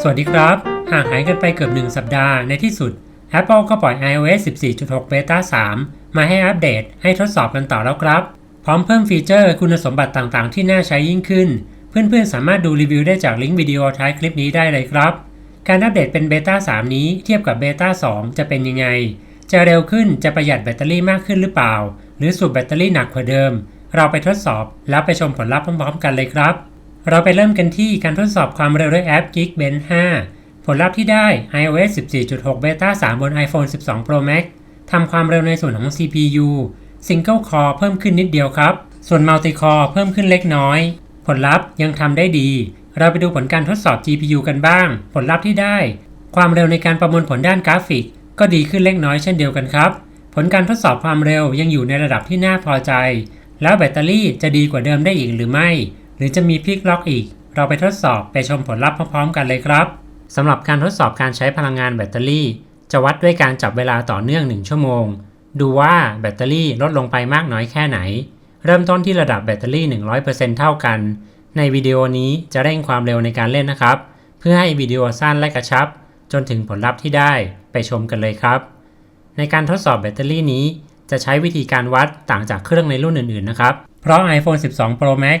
สวัสดีครับ ห่างหายกันไปเกือบ 1 สัปดาห์ในที่สุด Apple ก็ปล่อย iOS 14.6 Beta 3 มาให้อัปเดตให้ทดสอบกันต่อแล้วครับ พร้อมเพิ่มฟีเจอร์คุณสมบัติต่างๆ ที่น่าใช้ยิ่งขึ้น เพื่อนๆ สามารถดูรีวิวได้จากลิงก์วิดีโอท้ายคลิปนี้ได้เลยครับ การอัปเดตเป็น Beta 3นี้เทียบกับ Beta 2จะเป็นยังไง จะเร็วขึ้นจะประหยัดแบตเตอรี่มากขึ้นหรือเปล่า หรือสูบแบตเตอรี่หนักกว่าเดิม เราไปทดสอบแล้วไปชมผลลัพธ์พร้อมๆ กันเลยครับ เราไปเริ่มกันที่การทดสอบความเร็วด้วยแอป Geekbench 5 ผลลัพธ์ที่ได้ iOS 14.6 Beta 3 บน iPhone 12 Pro Max ทำความเร็วในส่วนของ CPU Single Core เพิ่มขึ้นนิดเดียวครับ ส่วน Multi Core เพิ่มขึ้นเล็กน้อย ผลลัพธ์ยังทำได้ดี เราไปดูผลการทดสอบ GPU กันบ้าง ผลลัพธ์ที่ได้ ความเร็วในการประมวลผลด้านกราฟิก ก็ดีขึ้นเล็กน้อยเช่นเดียวกันครับ ผลการทดสอบความเร็วยังอยู่ในระดับที่น่าพอใจ แล้วแบตเตอรี่จะดีกว่าเดิมได้อีกหรือไม่ รือจะมีพลิกล็อกอีก เราไปทดสอบไปชมผลลัพธ์พร้อมๆกันเลยครับสำหรับการทดสอบการใช้พลังงานแบตเตอรี่ จะวัดด้วยการจับเวลาต่อเนื่อง 1 ชั่วโมง ดูว่าแบตเตอรี่ลดลงไปมากน้อยแค่ไหน เริ่มต้นที่ระดับแบตเตอรี่ 100%เท่ากัน ในวิดีโอนี้จะเร่งความเร็วในการเล่นนะครับ เพื่อให้วิดีโอสั้นและกระชับ จนถึงผลลัพธ์ที่ได้ไปชมกันเลยครับ ในการทดสอบแบตเตอรี่นี้ จะใช้วิธีการวัดต่างจากเครื่องในรุ่นอื่นๆนะครับ เพราะ iPhone 12 Pro Max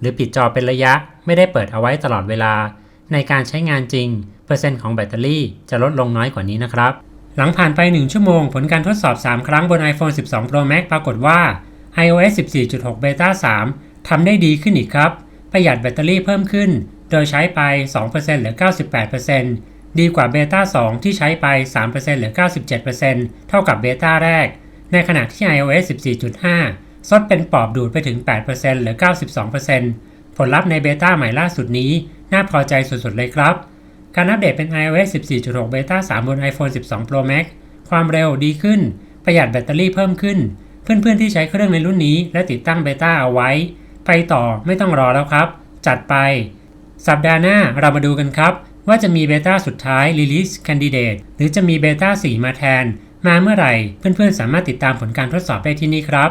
หรือปิดจอเป็นระยะไม่ได้เปิดเอาไว้ตลอดเวลา ในการใช้งานจริง เปอร์เซ็นต์ของแบตเตอรี่จะลดลงน้อยกว่านี้นะครับ หลังผ่านไป 1 ชั่วโมง ผลการทดสอบ 3 ครั้งบน iPhone 12 Pro Max ปรากฏว่า iOS 14.6 Beta 3ทำได้ดีขึ้นอีกครับ ประหยัดแบตเตอรี่เพิ่มขึ้น โดยใช้ไป2%เหลือ 98%ดีกว่าเบต้า2ที่ใช้ไป3%เหลือ 97%เท่ากับเบต้าแรก ในขณะที่ iOS 14.5 ซดเป็นปอบดูดไปถึง8%เหลือ 92%ผลลัพธ์ในเบต้าใหม่ล่าสุดนี้ น่าพอใจสุดๆเลยครับ การอัปเดตเป็น iOS 14.6 Beta 3 บน iPhone 12 Pro Max ความเร็วดีขึ้น ประหยัดแบตเตอรี่เพิ่มขึ้น เพื่อนๆที่ใช้เครื่องในรุ่นนี้ และติดตั้งเบต้าเอาไว้ ไปต่อไม่ต้องรอแล้วครับ จัดไป สัปดาห์หน้าเรามาดูกันครับ ว่าจะมีเบต้าสุดท้าย Release Candidate หรือจะมีเบต้า4มาแทน มาเมื่อไหร่ เพื่อนๆสามารถติดตามผลการทดสอบได้ที่นี่ครับ